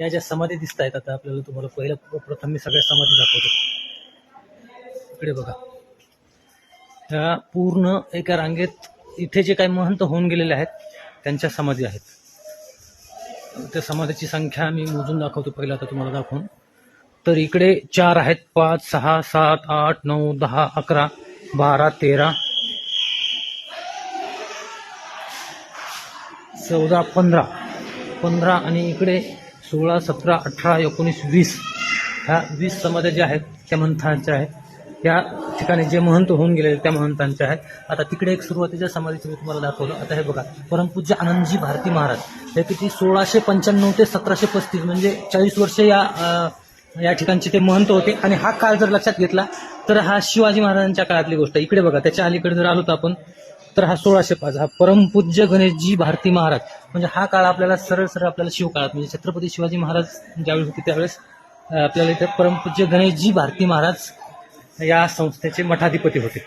या ज्या समाधी दिसत आहेत आता आपल्याला तुम्हाला पहिलं प्रथम मी सगळ्या समाधी दाखवतो. इकडे बघा. ह्या पूर्ण एका रांगेत इथे जे काही महंत होऊन गेलेले आहेत त्यांच्या समाधी आहेत. त्या समाधीची संख्या मी मोजून दाखवतो पहिला आता तुम्हाला दाखवून. तर इकडे चार आहेत पाच सहा सात आठ नऊ दहा अकरा बारा तेरा चौदा पंधरा. पंधरा आणि इकडे सोळा सतरा अठरा एकोणीस वीस ह्या वीस समाध्या ज्या आहेत त्या महंतांच्या आहेत. या ठिकाणी जे महंत होऊन गेलेले त्या महंतांच्या आहेत. आता तिकडे एक सुरुवातीच्या समाधीचं मी तुम्हाला दाखवलं. आता हे बघा परमपूज्य आनंदजी भारती महाराज. हे किती सोळाशे पंच्याण्णव ते सतराशे पस्तीस म्हणजे चाळीस वर्ष या या ठिकाणचे ते महंत होते. आणि हा काळ जर लक्षात घेतला तर हा शिवाजी महाराजांच्या काळातली गोष्ट आहे. इकडे बघा त्याच्या अलीकडे जर आलो तर आपण तर हा सोळाशे पाच हा परमपूज्य गणेशजी भारती महाराज. म्हणजे हा काळ आपल्याला सरळ सरळ आपल्याला शिवकाळात म्हणजे छत्रपती शिवाजी महाराज ज्यावेळेस होते त्यावेळेस आपल्याला इथे परमपूज्य गणेशजी भारती महाराज या संस्थेचे मठाधिपती होते.